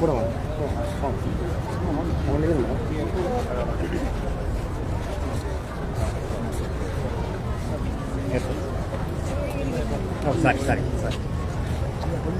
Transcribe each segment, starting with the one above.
கூட வாங்க சரி சரி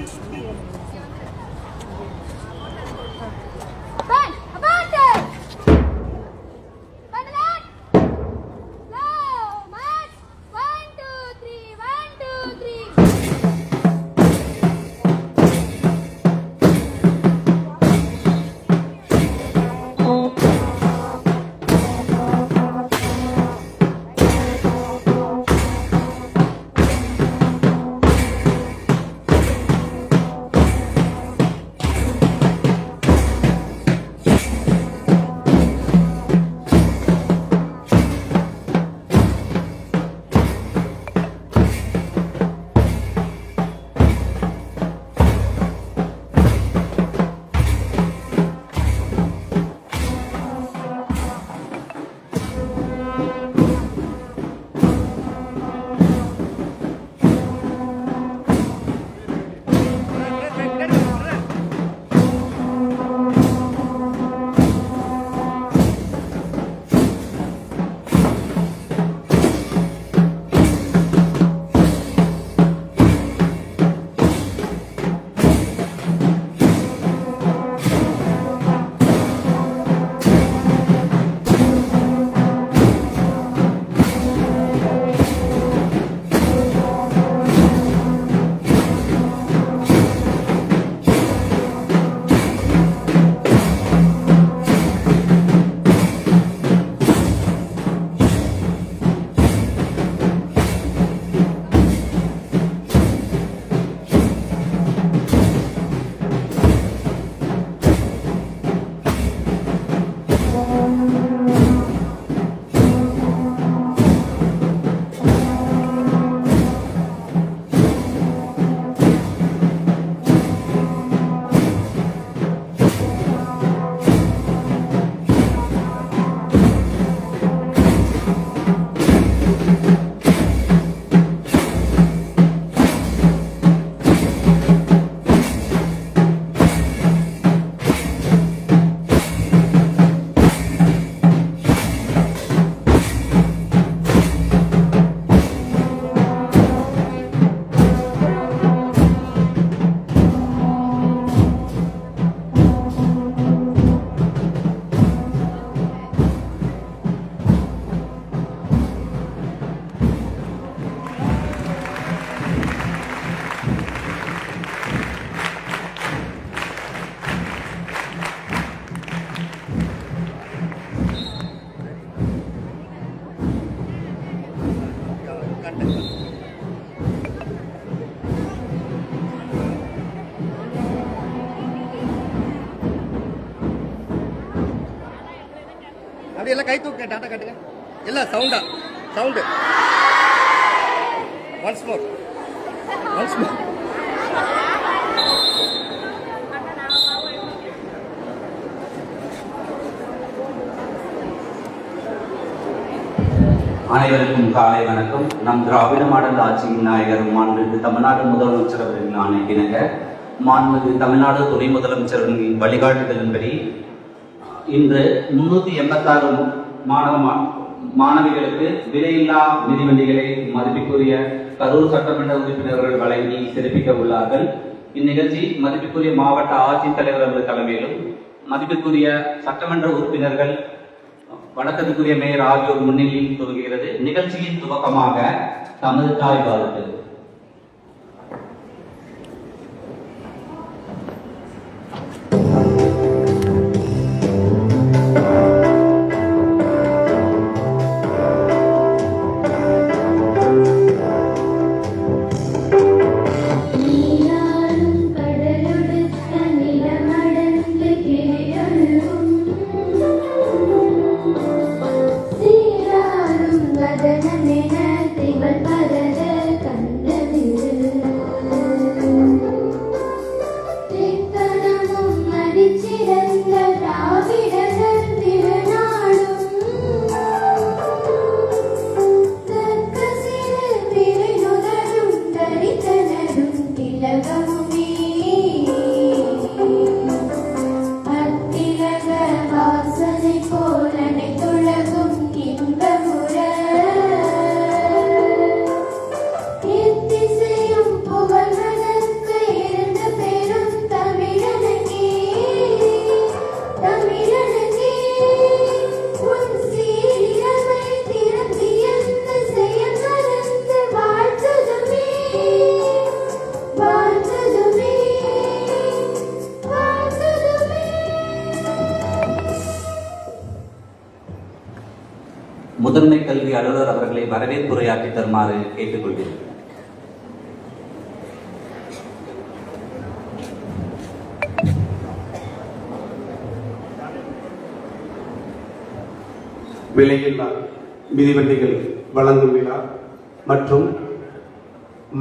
ですね。எல்லாம் கை தூக்க டாட்டா காட்டுங்க. எல்லாம் சவுண்டா sound once more once more அனைவருக்கும் காலை வணக்கம். நம் திராவிட மாடல் ஆட்சியின் நாயகர் மாண்புமிகு தமிழ்நாடு முதலமைச்சர் அவர்களின் ஆணைக்கிணங்க மாண்புமிகு தமிழ்நாடு துணை முதலமைச்சர்களின் வழிகாட்டுதலின்படி இன்று முன்னூத்தி எண்பத்தாறு மாணவ மா- மாணவிகளுக்கு விலையில்லா மிதிவண்டிகளை மதிப்புக்குரிய கரூர் சட்டமன்ற உறுப்பினர்கள் வழங்கி சிறப்பிக்க உள்ளார்கள். இந்நிகழ்ச்சி மதிப்புக்குரிய மாவட்ட ஆட்சித்தலைவர் அவர்கள் தலைமையிலும் மதிப்புக்குரிய சட்டமன்ற உறுப்பினர்கள் வணக்கத்துக்குரிய மேயர் ஆகியோர் முன்னிலையில் துவங்குகிறது. நிகழ்ச்சியின் துவக்கமாக தமது தாய் பாதிப்பு கல்வி அலுவலர் அவர்களை வரவேற்புரையாற்றி தருமாறு கேட்டுக்கொள்கிறேன். விலையில்லா மிதிவண்டிகள் வழங்கும் விழா மற்றும்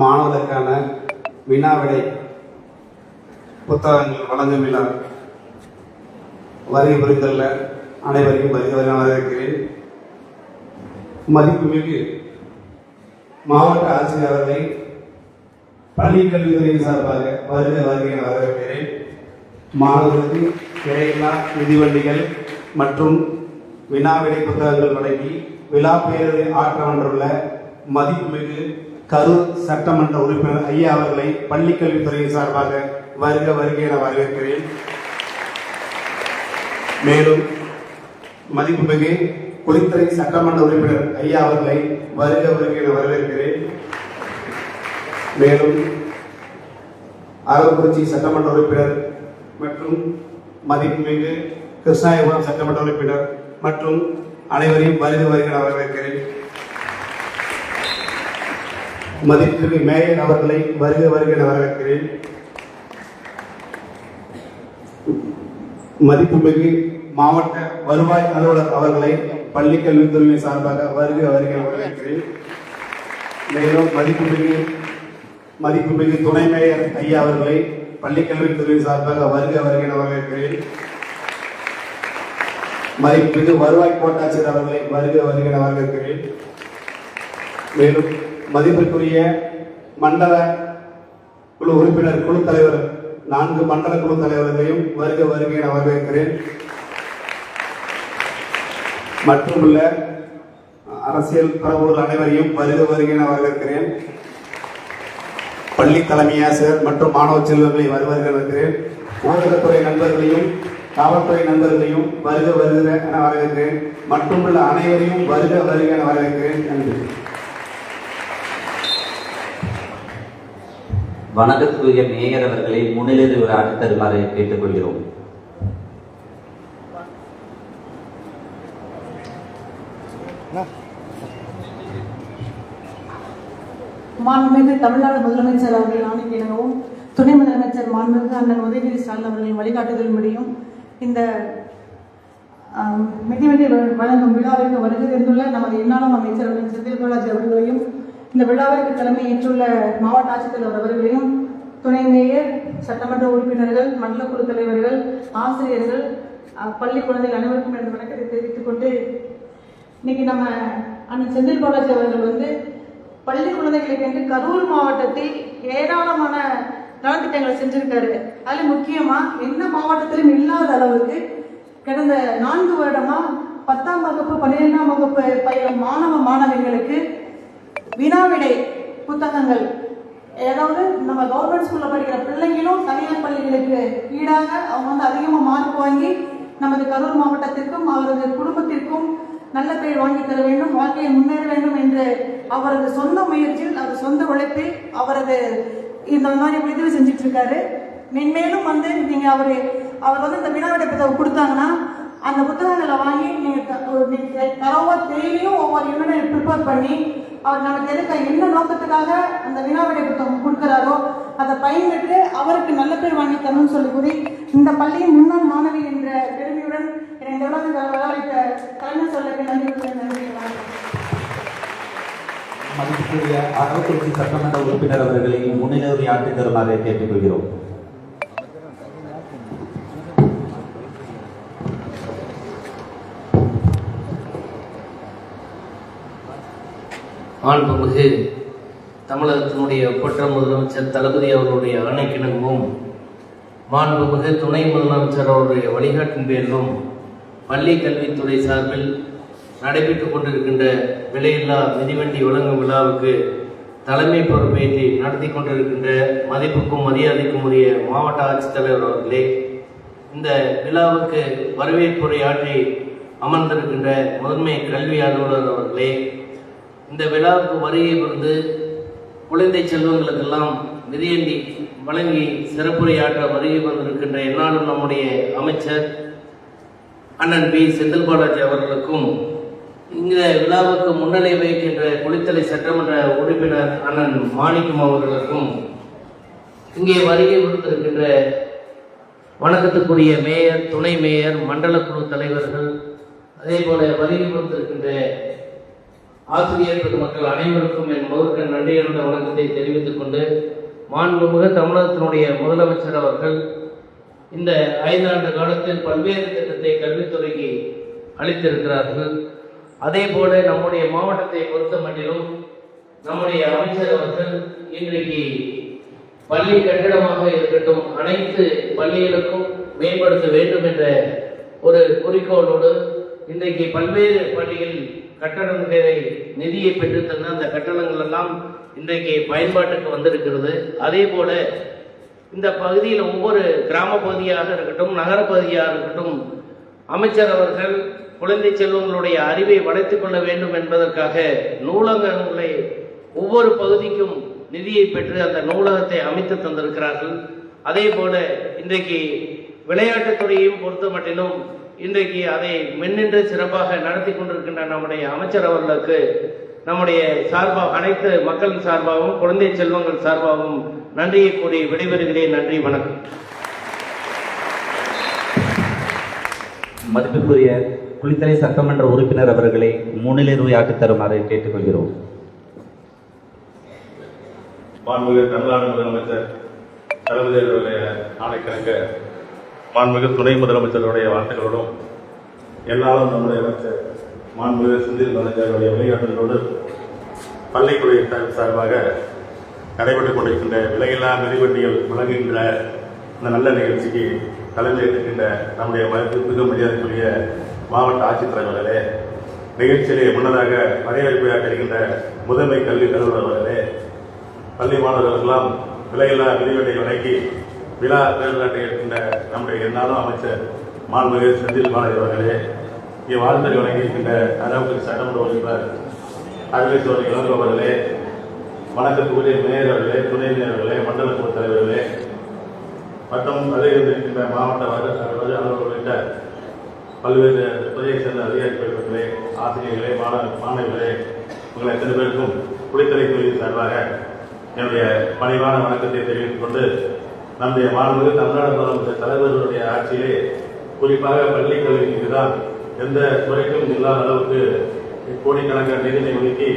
மாணவர்களுக்கான வினாவிடை புத்தகங்கள் வழங்கும் விழா வருகை புரிந்துள்ள அனைவரையும் வருகை மதிப்புமிகு மாவட்ட ஆட்சியர் அவர்களை பள்ளி சார்பாக வருக வருகை வரவேற்கிறேன். மாணவர்களுக்கு விலையில்லா மிதிவண்டிகள் மற்றும் வினாவிடை புத்தகங்கள் வழங்கி விழா பேரவை ஆற்ற வந்துள்ள மதிப்புமிகு கரூர் சட்டமன்ற உறுப்பினர் ஐயா அவர்களை பள்ளிக்கல்வித்துறையின் சார்பாக வருக வருகை என வரவேற்கிறேன். மேலும் மதிப்புமிகு குளித்துறை சட்டமன்ற உறுப்பினர் ஐயா அவர்களை வருக வருகை என வரவேற்கிறேன். மேலும் அரவக்குறிச்சி சட்டமன்ற உறுப்பினர் மற்றும் மதிப்புமிகு கிருஷ்ணாயபுரம் சட்டமன்ற உறுப்பினர் மற்றும் அனைவரையும் வருக வருகை வரவேற்கிறேன். மதிப்புமிகு மேயர் அவர்களை வருக வருகிற வரவேற்கிறேன். மதிப்புமிகு மாவட்ட வருவாய் அலுவலர் அவர்களை பள்ளி கல்வித்துறை சார்பாக வருகை வருகை வரவேற்கிறேன். மேலும் மதிப்புமிகு மதிப்புமிகு துணை மேயர் ஐயா அவர்களை பள்ளி கல்வித்துறை சார்பாக வருக வருகை என வரவேற்கிறேன். மதிப்புமிகு வருவாய் கோட்டாட்சியர் அவர்களை வருக வருகை வரவேற்கிறேன். மேலும் மதிப்பிற்குரிய மண்டல குழு உறுப்பினர் குழு தலைவர் நான்கு மண்டல குழு தலைவர்களையும் வருக வருகை வரவேற்கிறேன். மற்றுமுள்ள அரசியல் பிரபுகள் அனைவரையும் வருக வருகை என வரவேற்கிறேன். பள்ளி தலைமையாசிரியர் மற்றும் மாணவ செல்வங்களை வருவார்கள் இருக்கிறேன் ஊடகத்துறை நண்பர்களையும் காவல்துறை நண்பர்களையும் வருக வருகிற என வரவேற்கிறேன். மற்றுமுள்ள அனைவரையும் வருக வருக என வரவேற்கிறேன். நன்றி. வணக்கத்துக்குரிய நேயர் அவர்களை முன்னிலை ஒரு அடுத்தருமாறு கேட்டுக்கொள்கிறோம். மாண்புமிகு தமிழ்நாடு முதலமைச்சர் அவர்கள் ஆணைக்கிணங்கவும் துணை முதலமைச்சர் மாண்புமிகு அண்ணன் உதயநிதி ஸ்டாலின் அவர்களின் வழிகாட்டுதல் முடியும் இந்த ஆம், வழங்கும் விழாவிற்கு வருகை தந்துள்ள நமது எண்ணாளம் அமைச்சர் அவர்கள் செந்தில் பாலாஜி அவர்களையும் இந்த விழாவிற்கு தலைமை ஏற்றுள்ள மாவட்ட ஆட்சித்தலைவர் அவர்களையும் துணை மேயர் சட்டமன்ற உறுப்பினர்கள் மண்டல குழு தலைவர்கள் ஆசிரியர்கள் பள்ளி குழந்தைகள் அனைவருக்கும் எனது வணக்கத்தை தெரிவித்துக் கொண்டு இன்னைக்கு நம்ம அண்ணன் செந்தில் பாலாஜி அவர்கள் வந்து பள்ளி குழந்தைகளுக்கு என்று கரூர் மாவட்டத்தில் ஏராளமான நலத்திட்டங்களை செஞ்சிருக்காரு. அதுல முக்கியமா எந்த மாவட்டத்திலும் இல்லாத அளவுக்கு கடந்த நான்கு வருடமா பத்தாம் வகுப்பு பன்னிரெண்டாம் வகுப்பு பயிலும் மாணவ மாணவிகளுக்கு வினாவிடை புத்தகங்கள். ஏதாவது நம்ம கவர்மெண்ட் ஸ்கூல்ல படிக்கிற பிள்ளைங்களும் தனியார் பள்ளிகளுக்கு ஈடாக அவங்க வந்து அதிகமாக மார்க் வாங்கி நமது கரூர் மாவட்டத்திற்கும் அவரது குடும்பத்திற்கும் நல்ல பெயர் வாங்கி தர வேண்டும் வாழ்க்கையை முன்னேற வேண்டும் என்று அவரது சொந்த முயற்சியில் அவர் சொந்த உழைப்பில் அவரது இந்த மாதிரி உதவி செஞ்சுட்டு இருக்காரு மென்மேலும் வந்து நீங்க அவரு அவர் வந்து இந்த வினாவிடை புத்தகம் கொடுத்தாங்கன்னா அந்த புத்தகங்களை வாங்கி நீங்க த- ஒரு டெய்லியும் ஒவ்வொரு யூனிட் ப்ரிப்பேர் பண்ணி அவர் நமக்கு எதுக்க என்ன நோக்கத்துக்காக அந்த வினாவிடை புத்தகம் கொடுக்குறாரோ அதை பயன்பெற்று அவருக்கு நல்ல பேர் வாங்கி தரணும்னு சொல்லி கூறி இந்த பள்ளியின் முன்னாள் மாணவி என்ற உலக வரவழைத்த தலைமை சொல்லுக்கு நன்றி. மதிப்புக்குரிய அரவக்குறிச்சி சட்டமன்ற உறுப்பினர் அவர்களை முன்னிலை ஆற்றி தருமாறு கேட்டுக்கொள்கிறோம் மாண்புமிகு தமிழகத்தினுடைய ஒப்பற்ற முதலமைச்சர் தளபதி அவர்களுடைய ஆணைக்கிணங்கவும் மாண்புமிகு துணை முதலமைச்சர் அவருடைய வழிகாட்டின் பேரிலும் பள்ளி கல்வித்துறை சார்பில் நடைபெற்றுக் கொண்டிருக்கின்ற விலையில்லா மிதிவண்டி வழங்கும் விழாவுக்கு தலைமை பொறுப்பேற்றி நடத்தி கொண்டிருக்கின்ற மதிப்புக்கும் மரியாதைக்கும் உரிய மாவட்ட ஆட்சித்தலைவர் அவர்களே இந்த விழாவுக்கு வரவேற்புரையாற்றி அமர்ந்திருக்கின்ற முதன்மை கல்வி அலுவலர் அவர்களே இந்த விழாவுக்கு வருகை வந்து குழந்தை செல்வங்களுக்கெல்லாம் மிதியண்டி வழங்கி சிறப்புரையாற்ற வருகை வந்திருக்கின்ற என்னாலும் நம்முடைய அமைச்சர் அண்ணன் பி. செந்தில் பாலாஜி அவர்களுக்கும் இந்த விழாவுக்கு முன்னிலை வைக்கின்ற குளித்தலை சட்டமன்ற உறுப்பினர் அண்ணன் மாணிக்கம் அவர்களுக்கும் இங்கே வருகை வந்திருக்கின்ற வணக்கத்துக்குரிய மேயர் துணை மேயர் மண்டல குழு தலைவர்கள் அதே போல வருகை கொடுத்திருக்கின்ற ஆசிரியர் பெருமக்கள் அனைவருக்கும் என் முதற்கு நன்றி என்ற வணக்கத்தை தெரிவித்துக் கொண்டு மாண்புமிகு தமிழகத்தினுடைய முதலமைச்சர் அவர்கள் இந்த ஐந்தாண்டு காலத்தில் பல்வேறு திட்டத்தை கல்வித்துறைக்கு அளித்திருக்கிறார்கள். அதே போல நம்முடைய மாவட்டத்தை பொறுத்த மட்டிலும் நம்முடைய அமைச்சர் அவர்கள் இன்றைக்கு பள்ளி கட்டிடமாக இருக்கட்டும் அனைத்து பள்ளிகளுக்கும் மேம்படுத்த வேண்டும் என்ற ஒரு குறிக்கோளோடு இன்றைக்கு பல்வேறு பள்ளிகள் கட்டடங்களை நிதியை பெற்று தந்த அந்த கட்டணங்கள் எல்லாம் இன்றைக்கு பயன்பாட்டுக்கு வந்திருக்கிறது. அதே போல இந்த பகுதியில் ஒவ்வொரு கிராம பகுதியாக இருக்கட்டும் நகரப்பகுதியாக இருக்கட்டும் அமைச்சர் அவர்கள் குழந்தை செல்வங்களுடைய அறிவை வளர்த்துக் கொள்ள வேண்டும் என்பதற்காக நூலகங்களை ஒவ்வொரு பகுதிக்கும் நிதியை பெற்று அந்த நூலகத்தை அமைத்து தந்திருக்கிறார்கள். அதே போல இன்றைக்கு விளையாட்டுத் துறையையும் பொறுத்த மட்டிலும் இன்றைக்கு அதை மின்னின்று சிறப்பாக நடத்தி கொண்டிருக்கின்ற நம்முடைய அமைச்சர் அவர்களுக்கு நம்முடைய சார்பாக அனைத்து மக்களின் சார்பாகவும் குழந்தை செல்வங்கள் சார்பாகவும் நன்றியை கூறி விடைபெறுகிறேன். நன்றி வணக்கம். மதிப்புக்குரிய குளித்தலை சட்டமன்ற உறுப்பினர் அவர்களை முன்னிலை ஆற்றி தருமாறு கேட்டுக்கொள்கிறோம். மாண்புமிகு தமிழ்நாடு முதலமைச்சர் தளபதி அவர்களுடைய ஆணைக்கிணங்க மாண்புமிகு துணை முதலமைச்சருடைய வார்த்தைகளோடும் எல்லாரும் நம்முடைய அமைச்சர் மாண்புமிகு செந்தில் வழிகாட்டுதலோடு பள்ளித்துறை சார்- சார்பாக நடைபெற்றுக் கொண்டிருக்கின்ற விலையில்லா மிதிவண்டிகள் வழங்குகின்ற இந்த நல்ல நிகழ்ச்சிக்கு தலைமையேற்றுக்கின்ற நம்முடைய மதிப்புமிகு மரியாதைக்குரிய மாவட்ட ஆட்சித்தலைவர்களே நிகழ்ச்சியிலே முன்னதாக வரவேற்பையாற்றிருக்கின்ற முதன்மை கல்வி கல்லூரி பள்ளி மாணவர்களுக்கெல்லாம் விலையில்லா மிதிவண்டை வழங்கி விழா பேருநாட்டை இருக்கின்ற நம்முடைய என்னாலும் அமைச்சர் மாண்புமிகு செந்தில் பாலாஜி அவர்களே இங்கே வாழ்த்துறை வழங்கியிருக்கின்ற அரவுக்கு சட்டமன்ற உறுப்பினர் அருளேஸ்வரர் இளங்கோ அவர்களே வணக்கத்துக்குரிய மேயர்களே துணை மேயர்களே மண்டல குழு தலைவர்களே. மற்றும் அருகில் இருக்கின்ற மாவட்ட வரு- உள்ளிட்ட பல்வேறு துறையை சேர்ந்த அதிகாரி பெருமக்களே ஆசிரியர்களே மாணவ மாணவிகளே உங்களை எத்தனை பேருக்கும் குளித்தலை தொழில் சார்பாக என்னுடைய பணிவான வணக்கத்தை தெரிவித்துக் கொண்டு நம்முடைய மாணவர்கள் தமிழ்நாடு முதலமைச்சர் தலைவர்களுடைய ஆட்சியிலே குறிப்பாக பள்ளி கல்விக்கு தான் எந்த துறைக்கும் இல்லாத அளவுக்கு கோடிக்கணக்கான நிதியை ஒதுக்கி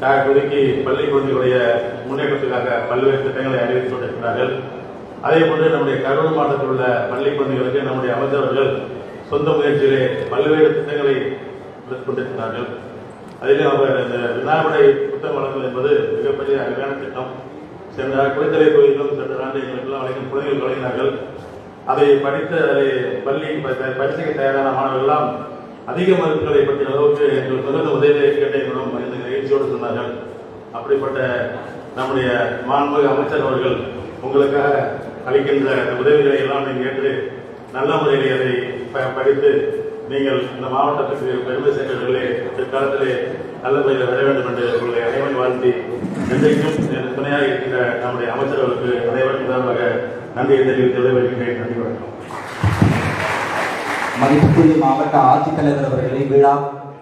கா- ஒதுக்கி பள்ளி குழந்தைகளுடைய முன்னேற்றத்துக்காக பல்வேறு திட்டங்களை அறிவித்துக் கொண்டிருக்கிறார்கள். அதே போன்று நம்முடைய கரூர் மாவட்டத்தில் உள்ள பள்ளி குழந்தைகளுக்கு நம்முடைய அமைச்சர்கள் சொந்த முயற்சியிலே பல்வேறு திட்டங்களை கொண்டிருக்கிறார்கள். அதிலே அவர் இந்த வினாவிடை புத்தகம் வழங்குவது என்பது மிகப்பெரிய அழகான திட்டம். சென்ற குளித்தலை கோயிலும் சென்ற ஆண்டு எங்களுக்கெல்லாம் வழங்கும் குழந்தைகள் வழங்கினார்கள் அதை படித்து அதை பள்ளி ப- பரீட்சைக்கு தயாரான மாணவர்கள் எல்லாம் அதிக மருந்துகளை பற்றிய அளவுக்கு எங்களுக்கு தகுந்த உதவியை கேட்ட என்னிடம் இந்த நிகழ்ச்சியோடு சொன்னார்கள். அப்படிப்பட்ட நம்முடைய மாண்புமிகு அமைச்சர் அவர்கள் உங்களுக்காக அளிக்கின்ற உதவிகளை எல்லாம் நீங்கள் ஏற்று நல்ல முறையில் அதை ப- படித்து நீங்கள் இந்த மாவட்டத்துக்கு பெருமை சேர்ந்தவர்களே பிற்காலத்திலே நல்ல முறையில் வர வேண்டும் என்று உங்களை அனைவரும் வாழ்த்தி என்றைக்கும் துணையாக இருக்கின்ற நம்முடைய அமைச்சர்களுக்கு அனைவரும் நன்றியை தெரிவித்து விடைபெறுகின்றேன். நன்றி வணக்கம். மதிப்புக்குரிய மாவட்ட ஆட்சித்தலைவர் அவர்களை விழா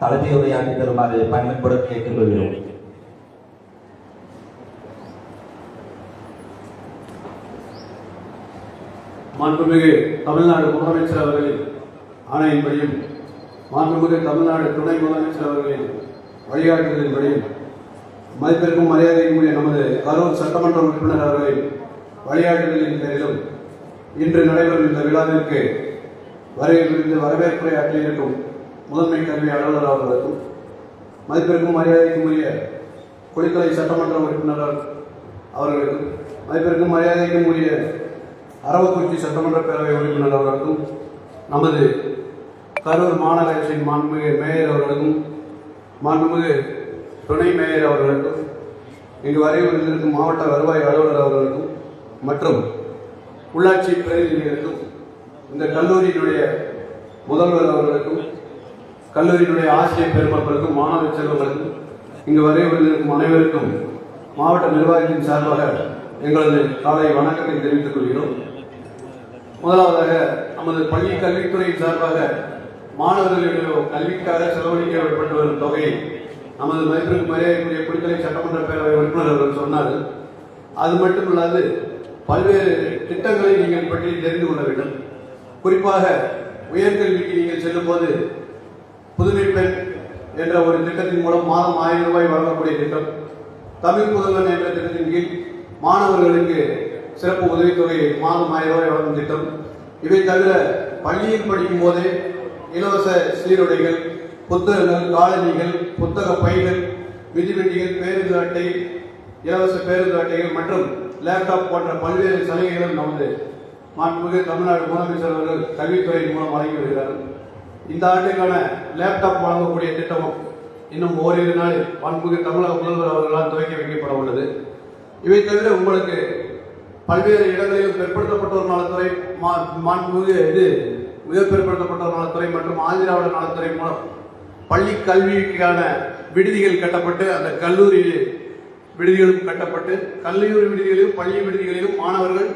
தலைமை உரையாற்றி தருமாறு பணிபுடன் கேட்டுக்கொள்கிறோம். மாண்புமிகு தமிழ்நாடு முதலமைச்சர் அவர்களின் ஆணையின்படியும் மாண்புமிகு தமிழ்நாடு துணை முதலமைச்சர் அவர்களின் வழிகாட்டுதலின்படியும் மதிப்பிற்கும் மரியாதைக்குரிய நமது கரூர் சட்டமன்ற உறுப்பினர் அவர்களின் வழிகாட்டுதலின் பேரிலும் இன்று நடைபெறும் இந்த விழாவிற்கு வரையிலிருந்து வரவேற்புரை ஆற்றியிருக்கும் முதன்மை கல்வி அலுவலர் அவர்களுக்கும் மதிப்பிற்கும் மரியாதைக்குரிய குளித்தலை சட்டமன்ற உறுப்பினர் அவர்களுக்கும் மதிப்பிற்கும் மரியாதைக்கும் உரிய அரவக்குறிச்சி சட்டமன்ற பேரவை உறுப்பினர் அவர்களுக்கும் நமது கரூர் மாநகராட்சியின் மாண்புமிகு மேயர் அவர்களுக்கும் மாண்புமிகு துணை மேயர் அவர்களுக்கும் இங்கு வரை மாவட்ட வருவாய் அலுவலர் அவர்களுக்கும் மற்றும் உள்ளாட்சி பிரதிநிதிகளுக்கும் இந்த கல்லூரியினுடைய முதல்வர் அவர்களுக்கும் கல்லூரியினுடைய ஆசிரியர் பெருமக்களுக்கும் மாணவ செல்வங்களுக்கும் இங்கு வரைய வந்திருக்கும் அனைவருக்கும் மாவட்ட நிர்வாகத்தின் சார்பாக எங்களது காலை வணக்கத்தை தெரிவித்துக் கொள்கிறோம். முதலாவதாக நமது பள்ளி கல்வித்துறையின் சார்பாக மாணவர்களுடைய கல்விக்காக செலவழிக்கப்பட்டு வரும் தொகையை நமது மதிப்பிற்கு மரியாதைக்குரிய குடித்தலை சட்டமன்ற பேரவை உறுப்பினர் அவர்கள் சொன்னார் அது மட்டுமல்லாது பல்வேறு திட்டங்களை நீங்கள் பற்றி தெரிந்து கொள்ள வேண்டும். குறிப்பாக உயர்கல்விக்கு நீங்கள் செல்லும்போது புதுமை பெண் என்ற ஒரு திட்டத்தின் மூலம் மாதம் ஆயிரம் ரூபாய் வழங்கக்கூடிய திட்டம் தமிழ் புதல்வன் என்ற திட்டத்தின் கீழ் மாணவர்களுக்கு சிறப்பு உதவித்தொகை மாதம் ஆயிரம் ரூபாய் வழங்கும் திட்டம். இவை தவிர பள்ளியில் படிக்கும் போதே இலவச சீருடைகள் புத்தகங்கள் காலணிகள் புத்தக பைகள் மிதிவெட்டிகள் பேருந்து அட்டை இலவச பேருந்து அட்டைகள் மற்றும் லேப்டாப் போன்ற பல்வேறு சலுகைகளும் நமது மாண்புமிகு தமிழ்நாடு முதலமைச்சர் அவர்கள் கல்வித்துறையின் மூலம் வழங்கி வருகிறார்கள் இந்த ஆண்டுக்கான லேப்டாப் வழங்கக்கூடிய திட்டமும் இன்னும் ஓரிரு நாளில் மாண்புமிகு தமிழக முதல்வர் அவர்களால் துவக்கி வைக்கப்பட உள்ளது. இவை தவிர உங்களுக்கு பல்வேறு இடங்களிலும் பிற்படுத்தப்பட்டோர் நலத்துறை மா- மாண்புமிகு இது உயர் பிற்படுத்தப்பட்டோர் நலத்துறை மற்றும் ஆதிராவிட நலத்துறை மூலம் பள்ளி கல்விக்கான விடுதிகள் கட்டப்பட்டு அந்த கல்லூரி விடுதிகளும் கட்டப்பட்டு கல்லூரி விடுதிகளிலும் பள்ளி விடுதிகளிலும் மாணவர்கள்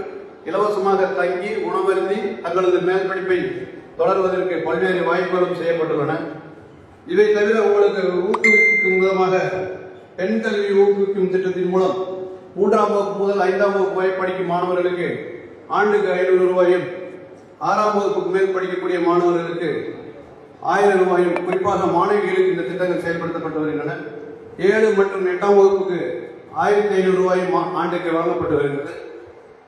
இலவசமாக தங்கி உணவருந்தி தங்களது மேற்படிப்பை தொடர்வதற்கு பல்வேறு வாய்ப்புகளும் செய்யப்பட்டுள்ளன. இவை தவிர உங்களுக்கு ஊக்குவிக்கும் விதமாக பெண் கல்வி ஊக்குவிக்கும் திட்டத்தின் மூலம் மூன்றாம் வகுப்பு முதல் ஐந்தாம் வகுப்பு வரை படிக்கும் மாணவர்களுக்கு ஆண்டுக்கு ஐநூறு ரூபாயும் ஆறாம் வகுப்புக்கு மேல் படிக்கக்கூடிய மாணவர்களுக்கு ஆயிரம் ரூபாயும் குறிப்பாக மாணவிகளுக்கு இந்த திட்டங்கள் செயல்படுத்தப்பட்டு வருகின்றன. ஏழு மற்றும் எட்டாம் வகுப்புக்கு ஆயிரத்தி ஐநூறு ரூபாயும் ஆண்டுக்கு வழங்கப்பட்டு வருகிறது.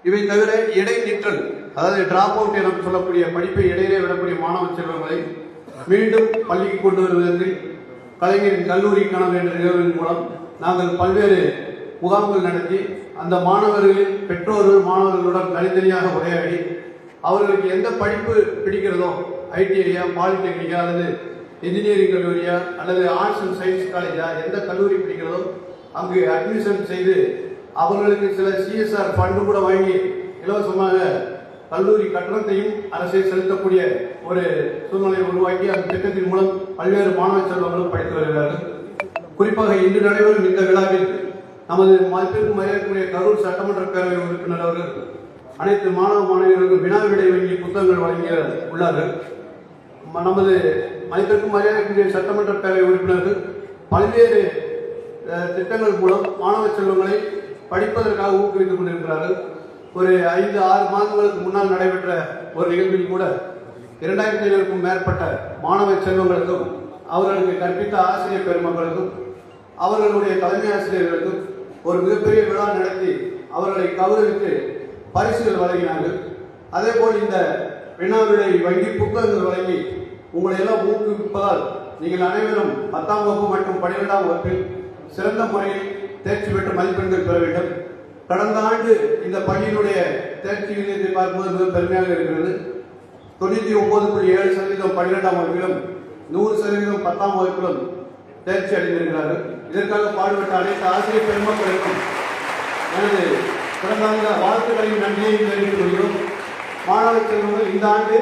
இவை தவிர இடைநிற்றல் அதாவது டிராப் அவுட் என சொல்லக்கூடிய படிப்பை இடையிலே விடக்கூடிய மாணவ செல்வங்களை மீண்டும் பள்ளிக்கு கொண்டு வருவதற்கு கலைஞரின் கல்லூரி கனவு என்ற நிகழ்வின் மூலம் நாங்கள் பல்வேறு முகாம்கள் நடத்தி அந்த மாணவர்களின் பெற்றோர்கள் மாணவர்களுடன் தனித்தனியாக உரையாடி அவர்களுக்கு எந்த படிப்பு பிடிக்கிறதோ ஐடிஐயா பாலிடெக்னிக்கா அல்லது இன்ஜினியரிங் கல்லூரியா அல்லது ஆர்ட்ஸ் அண்ட் சயின்ஸ் காலேஜா எந்த கல்லூரி பிடிக்கிறதோ அங்கு அட்மிஷன் செய்து அவர்களுக்கு சில சிஎஸ்ஆர் ஃபண்டு கூட வாங்கி இலவசமாக கல்லூரி கட்டணத்தையும் அரசை செலுத்தக்கூடிய ஒரு சூழ்நிலையை உருவாக்கி அந்த திட்டத்தின் மூலம் பல்வேறு மாணவ செல்வங்களும் படித்து வருகிறார்கள். குறிப்பாக இன்று நடைபெறும் இந்த விழாவில் நமது மதிப்பிற்கும் மரியாதைக்குரிய கரூர் சட்டமன்ற பேரவை உறுப்பினர் அவர்கள் அனைத்து மாணவ மாணவிகளுக்கும் வினா விடை வங்கி புத்தகங்கள் வழங்கிய உள்ளார்கள். நமது மதிப்பிற்கும் மரியாதைக்குரிய சட்டமன்ற பேரவை உறுப்பினர்கள் பல்வேறு திட்டங்கள் மூலம் மாணவ செல்வங்களை படிப்பதற்காக ஊக்குவித்துக் கொண்டிருக்கிறார்கள். ஒரு ஐந்து ஆறு மாதங்களுக்கு முன்னால் நடைபெற்ற ஒரு நிகழ்வில் கூட இரண்டாயிரத்தி ஐநூறுக்கும் மேற்பட்ட மாணவ செல்வங்களுக்கும் அவர்களுக்கு கற்பித்த ஆசிரியர் பெருமக்களுக்கும் அவர்களுடைய தலைமை ஆசிரியர்களுக்கும் ஒரு மிகப்பெரிய விழா நடத்தி அவர்களை கௌரவித்து பரிசுகள் வழங்கினார்கள். அதே போல் இந்த வினாவிடை வங்கி புத்தகங்கள் வழங்கி உங்களை எல்லாம் ஊக்குவிப்பதால் நீங்கள் அனைவரும் பத்தாம் வகுப்பு மற்றும் பன்னிரெண்டாம் வகுப்பில் சிறந்த முறையில் தேர்ச்சி பெற்ற மதிப்பெண்கள் பெற வேண்டும். கடந்த ஆண்டு இந்த பள்ளியினுடைய தேர்ச்சி விகிதத்தை பார்க்கும்போது மிக பெருமையாக இருக்கிறது. தொண்ணூற்றி ஒன்பது புள்ளி ஏழு சதவீதம் பன்னிரெண்டாம் வகுப்பிலும் நூறு சதவீதம் பத்தாம் வகுப்பிலும் தேர்ச்சி அடைந்திருக்கிறார்கள். இதற்காக பாடுபட்ட அனைத்து ஆசிரியர் பெருமக்களுக்கும் எனது பிறந்தாங்க வாழ்த்துக்களையும் நன்றியையும் தெரிவித்துக் கொள்கிறோம். மாணவ செல்வங்கள் இந்த ஆண்டு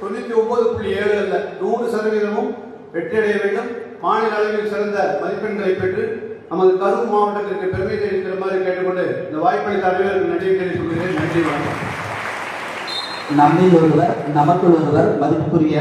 தொண்ணூற்றி ஒன்பது புள்ளி ஏழு அல்ல நூறு சதவீதமும் வெற்றியடைய வேண்டும். மாநில அளவில் சிறந்த மதிப்பெண்களை பெற்று நமது கரூர் மாவட்டத்திற்கு பெருமை தெரிவிக்கிற மாதிரி கேட்டுக்கொண்டு இந்த வாய்ப்பளித்த அனைவருக்கு நன்றி தெரிவித்துக் நன்றி வணக்கம். நம்மில் ஒருவர் நமக்குள் ஒருவர் மதிப்புக்குரிய